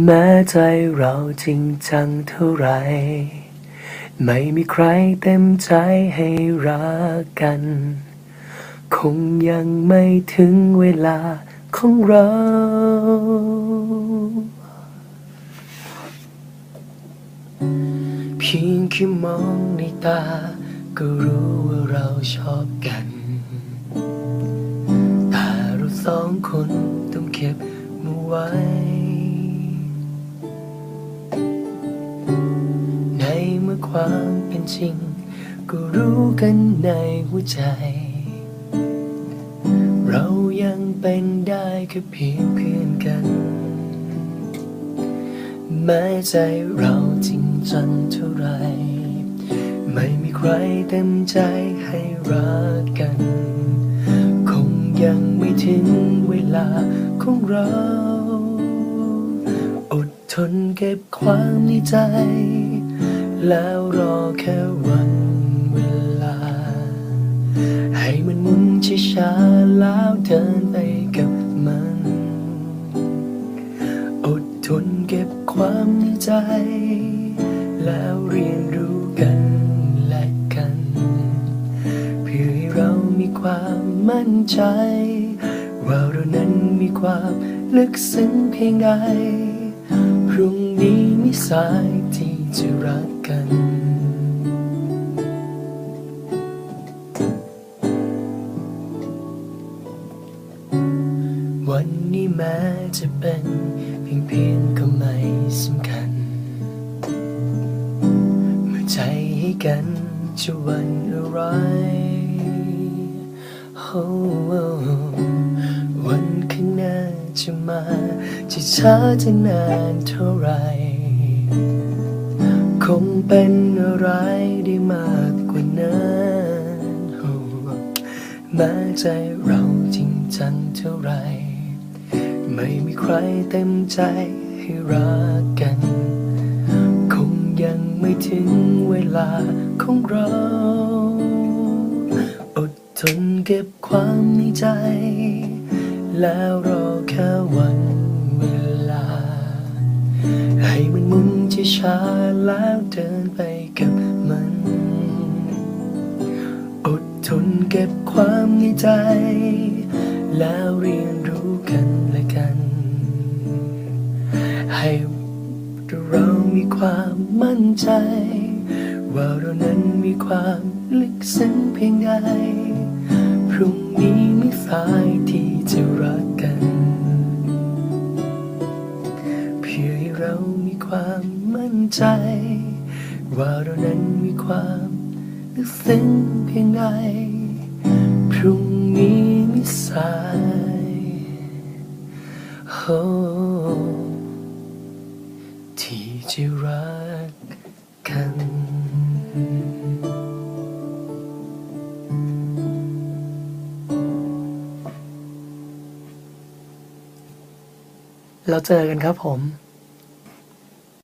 แม้ใจเราจริงจังเท่าไร ไม่มีใครเต็มใจให้รักกัน คงยังไม่ถึงเวลาของเรา เพียงแค่มองในตา ก็รู้ว่าเราชอบกันแต่เราสองคนต้องเก็บมาไว้ ความเป็นจริง ก็รู้กันในหัวใจ เรายังเป็นได้แค่เพียงเพื่อนกันแม้ใจเราจริงจังเท่าไร ไม่มีใครเต็มใจให้รักกัน คงยังไม่ถึงเวลาของเรา อดทนเก็บความในใจ แล้วรอแค่วันเวลา ให้มันหมุนช้าๆแล้วเดินไปกับมัน อดทนเก็บความในใจ แล้วเรียนรู้กันและกัน เพื่อให้เรามีความมั่นใจ ว่าเรานั้นมีความลึกซึ้งเพียงใดพรุ่งนี้ไม่สายที่ จะรักกัน วันนี้แม้จะเป็นเพียงเพียงก็ไม่สำคัญ เมื่อใจให้กันจะวันอะไรโอ้วันข้างหน้าจะมาจะช้าจะนานเท่าไหร งเป็นอะไรได้มากกว่านั้นแม้ใจเราจริงจังเท่าไร ไม่มีใครเต็มใจให้รักกัน คงยังไม่ถึงเวลาของเรา อดทนเก็บความในใจ แล้วรอแค่วันเวลา ให้มันมุน ช้าแล้วเดินไปกับมัน อดทนเก็บความในใจ แล้วเรียนรู้กันและกัน ให้เรามีความมั่นใจ ว่าเรานั้นมีความลึกซึ้งเพียงใดพรุ่งนี้ไม่สายที่จะรักกัน เพื่อให้เรามีความ มั่นใจ ว่าเรานั้นมีความลึกซึ้งเพียงใดพรุ่งนี้ไม่สายโอ้ที่จะรักกันแล้วเจอกันครับผม